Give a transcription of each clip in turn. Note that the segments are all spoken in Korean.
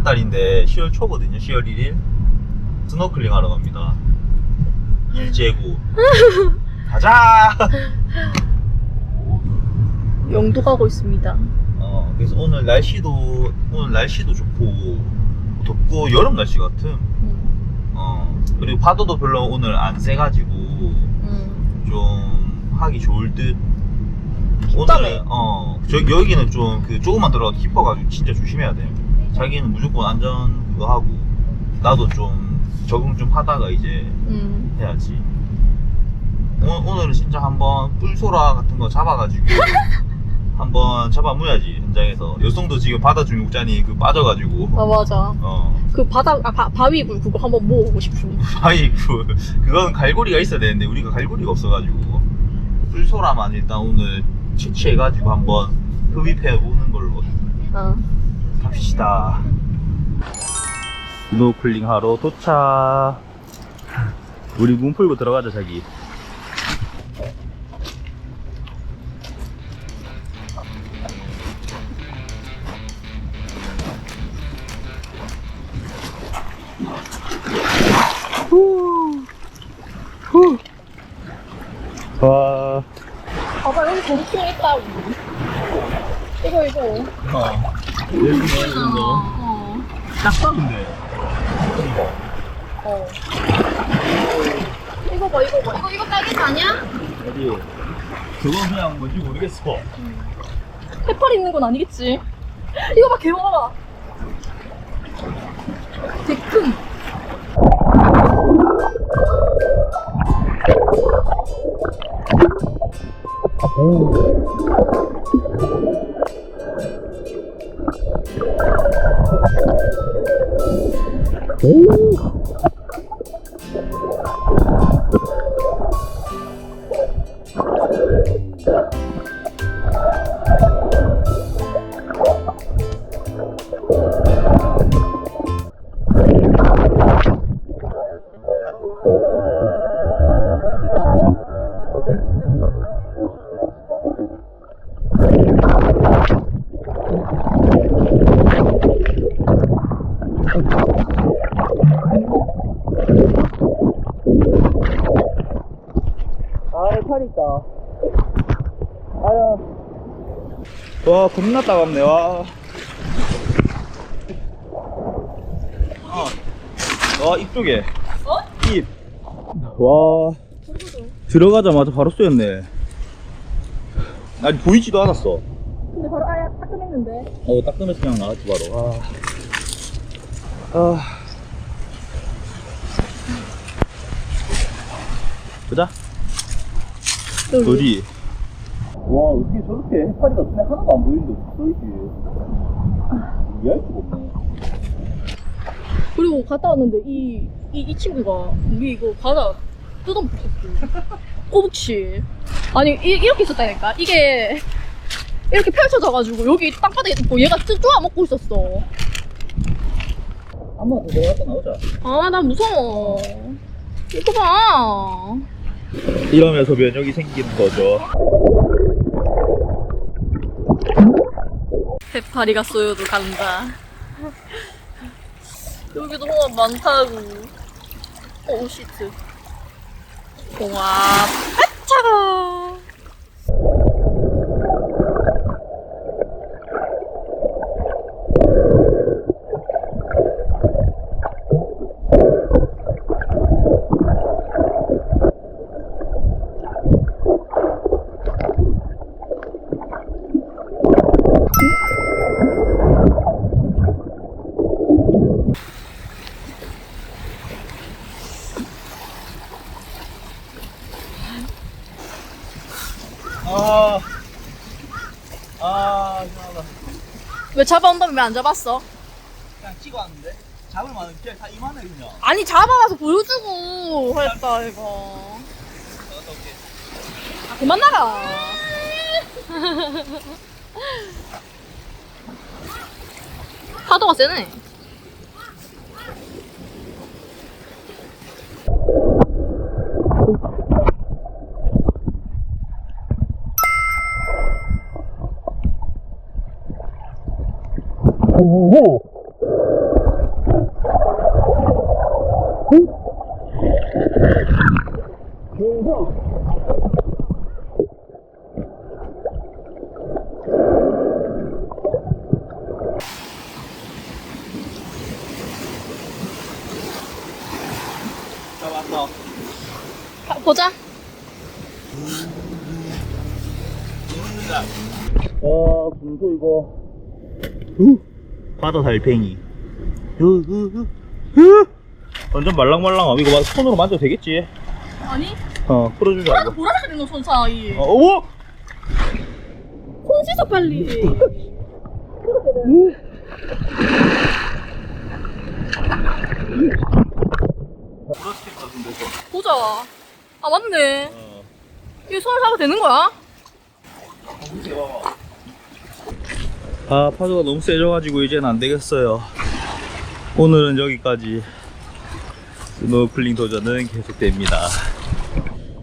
10월 달인데 10월 초거든요. 10월 1일 스노클링 하러 갑니다. 일제구 가자. 영도 가고 있습니다. 어 그래서 오늘 날씨도 오늘 날씨도 좋고 덥고 여름 날씨 같음. 음, 어 그리고 파도도 별로 오늘 안 세가지고 음. 좀 하기 좋을 듯. 깊다며. 오늘 어 저기 여기는 좀 그 조금만 들어가도 깊어가지고 진짜 조심해야 돼요. 자기는 무조건 안전 그거 하고 나도 좀 적응 좀 하다가 이제 음. 해야지. 오, 오늘은 진짜 한번 뿔소라 같은 거 잡아가지고 한번 잡아무야지 현장에서. 여성도 지금 바다 중국잔이 그 빠져가지고 아 맞아. 어 그 바다 아 바, 바위굴 그거 한번 모으고 싶음. 아이고 그건 갈고리가 있어야 되는데 우리가 갈고리가 없어가지고 뿔소라만 일단 오늘 채취해가지고 한번 흡입해 보는 걸로 어. 갑시다. 스노클링 하러 도착. 우리 문 풀고 들어가자 자기. 후. 후. 와. 봐봐 여기 돌킹 있다고. 이거 이거. 어. 너. 어. 작다 근데. 어. 이거 봐 이거 봐. 이거 이거 딸기 아니야? 어디? 그건 그냥 뭔지 모르겠어. 해파리 있는 건 아니겠지. 이거 봐 개 봐봐. 되게 큰. 아, 와, 겁나 따갑네, 와. 아, 와, 이쪽에. 어? 입. 와, 들어가자마자 바로 쏘였네. 아니, 보이지도 않았어. 근데 바로 아야 따끔했는데. 어, 따끔해서 그냥 나왔지, 바로. 아. 아. 보자. 어디? 와 어떻게 저렇게 해파리가 눈에 하나도 안 보이는데 써있지 이해할 수가 없네 그리고 갔다 왔는데 이, 이, 이 친구가 우리 이거 바다 뜯어먹었어. 꼬북치. 아니, 이, 이렇게 있었다니까. 이게 이렇게 펼쳐져가지고 여기 땅바닥에 있고 얘가 쭉 쪼아 먹고 있었어. 한 번더 들어갔다 나오자 아, 나 무서워. 이거 봐. 이러면서 면역이 생기는 거죠 해파리가 쏘여도 간다. 여기도 홍합 많다고. 오, 시트. 홍합. 아, 아, 이상하다. 왜 잡아온다면 왜 안 잡았어? 그냥 찍어 왔는데? 잡을 만한 그냥 다 이만해, 그냥. 아니, 잡아와서 보여주고 했다, 이거. 나갔다 올게. 아, 그만 나가. 파도가 세네. 오! 아, 보자. 아, 분소 이거. 우! 바다 달팽이. 완전 말랑말랑함. 이거 막 손으로 만져도 되겠지? 아니? 어, 풀어주자. 하나도 이거. 보라색 있는 손 사이. 어, 오! 손 씻어 빨리. 플라스틱 같은 데서. 보자. 아 맞네. 어. 이게 손을 사도 되는 거야? 아, 파도가 너무 세져가지고 이제는 안 되겠어요. 오늘은 여기까지. 스노클링 도전은 계속됩니다.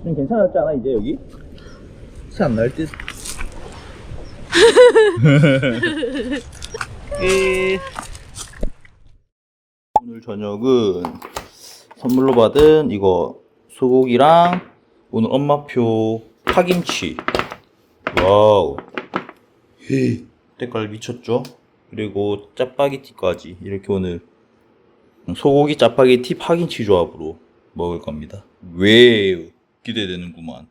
좀 괜찮았지 않아, 이제 여기? 티안날 듯. 예. 오늘 저녁은 선물로 받은 이거 소고기랑 오늘 엄마표 파김치. 와우. 헤, 때깔 미쳤죠? 그리고 짜파게티까지 이렇게 오늘 소고기 짜파게티 파김치 조합으로 먹을 겁니다. 왜 기대되는구만.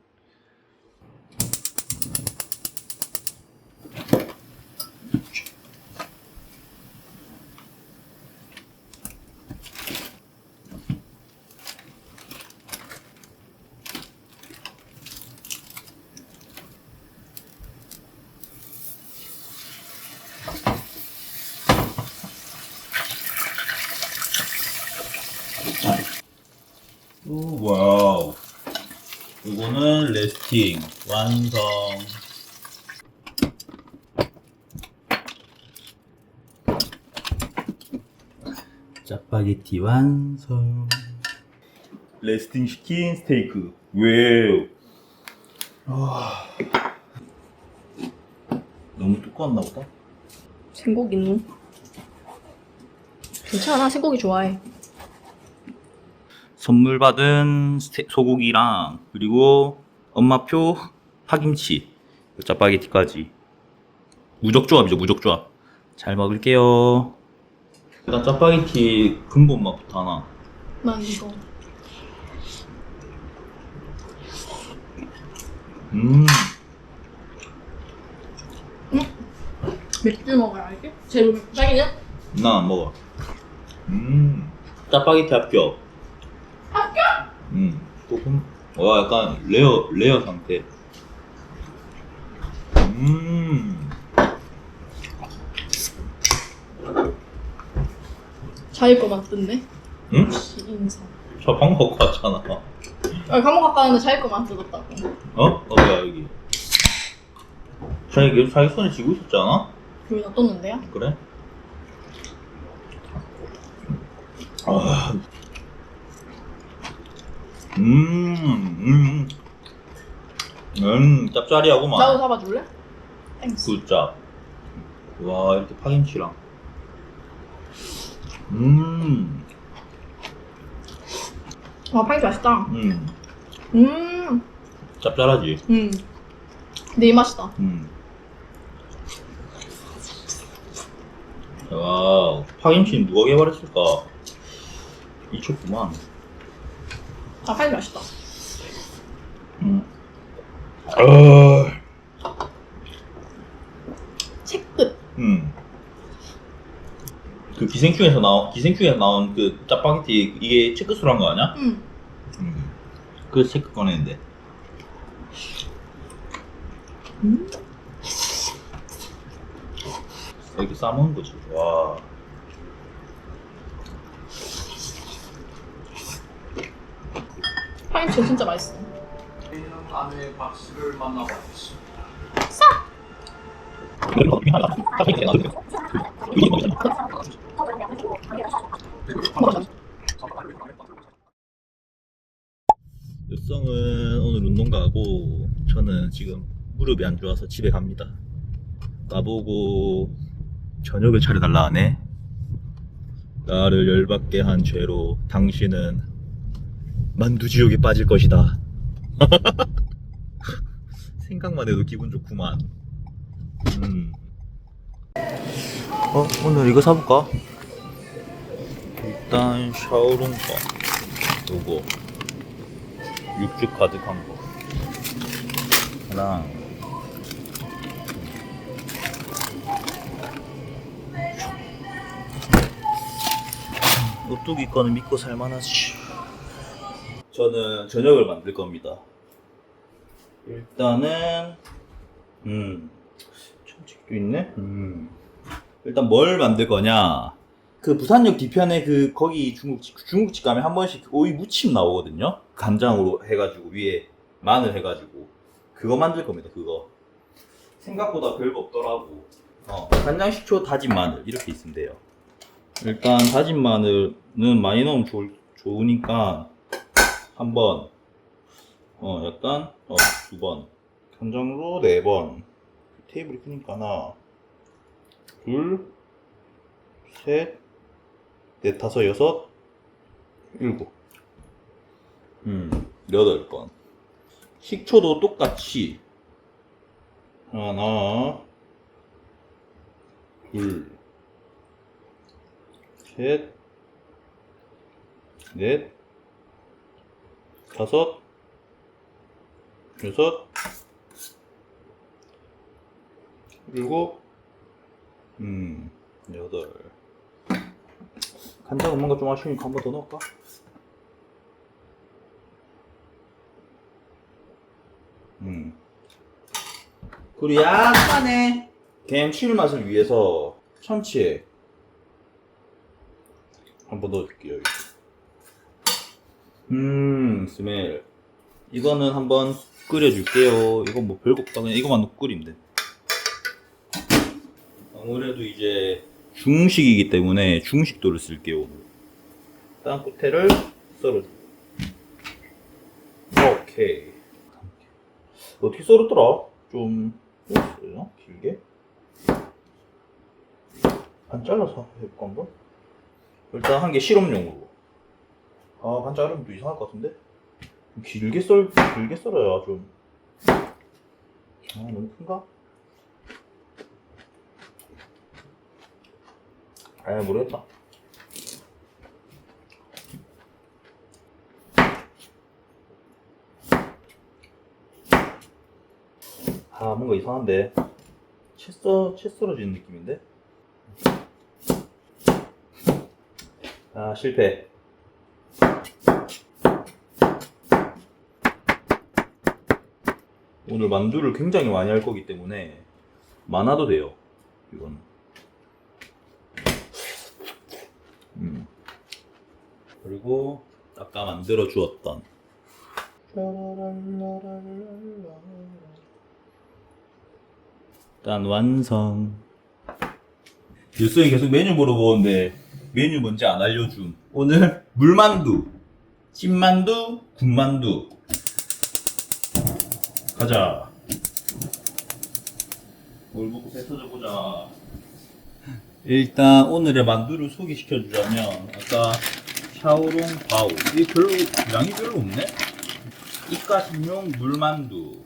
오, 와우. 이거는 레스팅 완성. 짜파게티 완성. 레스팅 시킨 스테이크. 왜요? 아. 너무 두꺼웠나 보다. 생고기는? 괜찮아 생고기 좋아해. 선물 받은 소고기랑 그리고 엄마표 파김치 짜파게티까지 무적조합이죠 무적조합 잘 먹을게요 일단 짜파게티 근본 맛부터 하나 난 이거. 음 맥주 먹어야 알지? 제일 맥주 자기는? 나 안 먹어 음 짜파게티 합격? 음 조금 와 약간 레어 레어 상태 음 자기 거 맞던데? 응? 시인사. 저 방금 먹고 왔잖아 아 감옥 가까웠는데 자기 거만 뜯었다고. 어? 어, 뭐야, 여기. 자기, 자기 손에 쥐고 있었지 않아? 여기 놔뒀는데요? 그래? 아. 음, 음. 음. 나도 잡아줄래? 땡스. 굿짭. 와, 이렇게 파김치랑. 음, 와 파김치 맛있다. 음. 음. 짭짤하지? 음. 내 입맛이다. 음. 와, 파김치 는 누가 개발했을까? 미쳤구만. 아 파김치 맛있다. 음. 어, 채끝. 음. 그 기생충에서 나온 기생충에서 나온 그 짜파게티 이게 체크스로 한거 아니야? 음. 음. 그 체크 꺼냈는데. 음. 이렇게 싸먹는 거지. 와. 파김치 진짜 맛있어. 아내 박씨를 만나봤습니다. 육성은 오늘 운동 가고 저는 지금 무릎이 안 좋아서 집에 갑니다. 나보고 저녁을 차려달라 하네. 나를 열받게 한 죄로 당신은 만두지옥에 빠질 것이다. 생각만 해도 기분 좋구만. 음. 어, 오늘 이거 사볼까? 일단 샤오롱바 요거 육즙 가득한 거 하나 오뚜기 거는 믿고 살만하지 저는 저녁을 만들 겁니다. 일단은 음 참치도 있네? 음. 일단 뭘 만들 거냐? 그 부산역 뒤편에 그 거기 중국집 중국집 가면 한 번씩 그 오이 무침 나오거든요? 간장으로 해가지고 위에 마늘 해가지고. 그거 만들 겁니다 그거. 생각보다 별거 없더라고. 어, 간장 식초 다진 마늘 이렇게 있으면 돼요. 일단 다진 마늘은 많이 넣으면 좋, 좋으니까 한번 어 약간 어 두번 간장으로 네번 테이블이 크니까 하나 둘셋 넷, 다섯, 여섯, 일곱. 음, 여덟 번. 식초도 똑같이. 하나, 둘, 셋, 넷, 다섯, 여섯, 일곱, 음, 여덟. 간장은 뭔가 좀 아쉬우니까 한 번 더 넣을까? 음. 그리고 약간의 감칠맛을 위해서 참치에 한 번 넣어줄게요. 여기. 음, 스멜. 이거는 한번 끓여줄게요. 이건 뭐 별거 없다. 그냥 이거만 넣고 끓이면 돼. 아무래도 이제 중식이기 때문에 중식도를 쓸게요 오늘 땅콩테를 썰어줘 오케이 어떻게 썰었더라? 좀 썰었어요? 길게? 반 잘라서 해볼까 한번? 일단 한 개 실험용으로 아반 자르면 또 이상할 것 같은데? 좀 길게 썰 길게 썰어야 좀 아, 너무 큰가? 아 모르겠다. 아 뭔가 이상한데 채 써, 채 썰어지는 느낌인데? 아 실패 오늘 만두를 굉장히 많이 할 거기 때문에 많아도 돼요 이거는 음. 그리고 아까 만들어 주었던. 일단 완성. 뉴스에 계속 메뉴 물어보는데 메뉴 뭔지 안 알려줌 오늘 물만두 찐만두 군만두 가자. 뭘 먹고 배 터져보자. 일단 오늘의 만두를 소개시켜 주자면 아까 샤오롱 바오. 이게 별로 양이 별로 없네? 이까신용 물만두.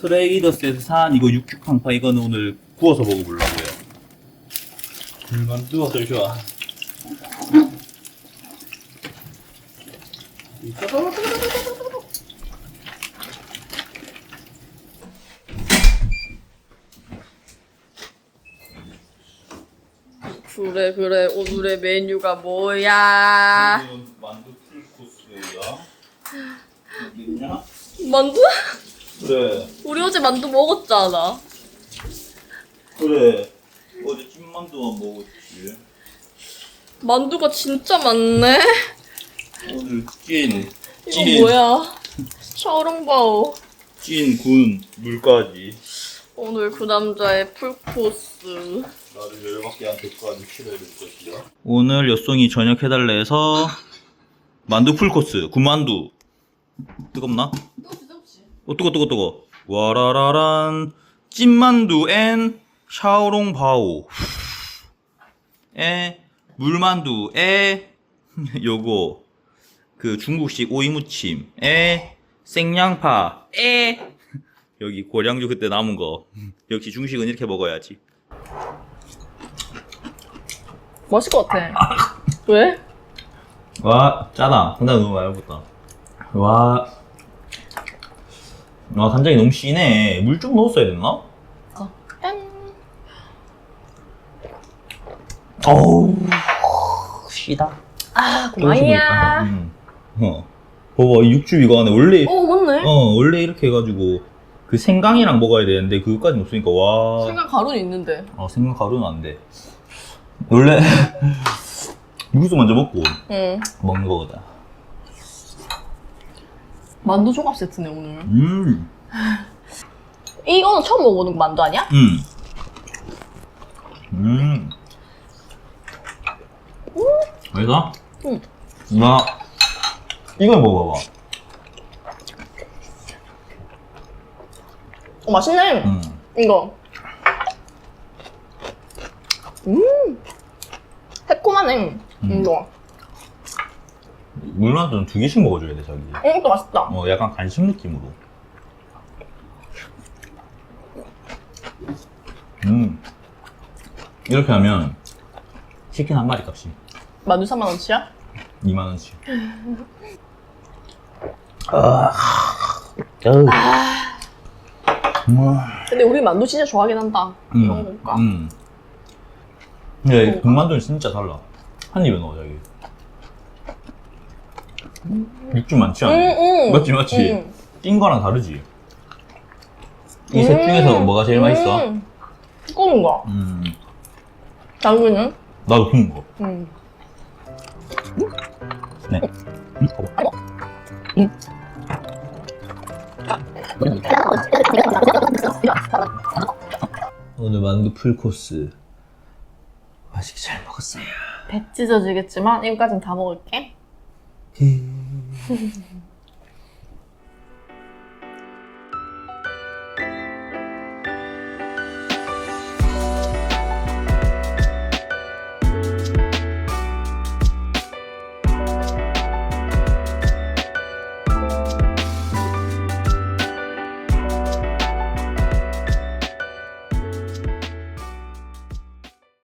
트레이더스에서 산 이거 육죽황파 이거는 오늘 구워서 먹어보려고요. 물만두 어떨 좋아 그래 그래 오늘의 메뉴가 뭐야? 오늘은 만두 풀코스야 있냐? 만두? 그래 우리 어제 만두 먹었잖아. 그래 어제 찐만두만 먹었지 만두가 진짜 많네. 오늘 찐, 이거 찐, 뭐야? 샤오롱바오. 찐, 군, 물까지 오늘 그 남자의 풀코스. 나를 열받게 한 대가를 치러야 될 것이야. 오늘 여송이 저녁 해달래 해서 만두 풀코스, 군만두. 뜨겁나? 어 뜨거 뜨거 뜨거. 와라라란. 찐만두 앤 샤오롱 바오. 에 물만두 에 요거. 그 중국식 오이무침 에 생양파 에. 여기 고량주 그때 남은 거. 역시 중식은 이렇게 먹어야지 맛있을 것 같아. 왜? 와 짜다 간장 너무 많이 먹었다 와, 와 간장이 너무 진해 물좀 넣었어야 됐나? 짠. 어우 시다 아, 먹겠다. 그만이야. 음. 어. 봐봐 이 육즙 이거 안에 원래 어, 맞네. 어 원래 이렇게 해가지고 그 생강이랑 먹어야 되는데 그것까지 없으니까 와 생강 가루는 있는데. 어, 생강 가루는 안돼 원래 육수 먼저 먹고 응. 먹는 거거든 만두 조각 세트네, 오늘. 음 이거는 처음 먹어보는 만두 아니야? 음. 음. 맛있어? 응. 나 이걸 먹어봐. 어, 맛있네. 음. 이거. 음. 음. 이거. 물만두는 두 개씩 먹어줘야 돼 자기. 음, 이것도 맛있다. 어 약간 간식 느낌으로. 음. 이렇게 하면 치킨 한 마리 값이 만두 3만 원치야? 2만 원씩. 아. 음. 근데 우리 만두 진짜 좋아하긴 한다. 이거 음, 먹을까? 음. 근데 먹을까? 군만두는 진짜 달라. 한 입에 넣어, 자기. 육즙 많지 않아? 응, 응. 맞지, 맞지? 응. 찐 거랑 다르지? 이 셋 중에서 뭐가 제일 맛있어? 음. 구운 거. 음, 장구는? 나도 구운 거. 음. 네. 음, 봐봐. 오늘 만두 풀코스. 맛있게 잘 먹었어요. 배 찢어지겠지만 이거까진 다 먹을게.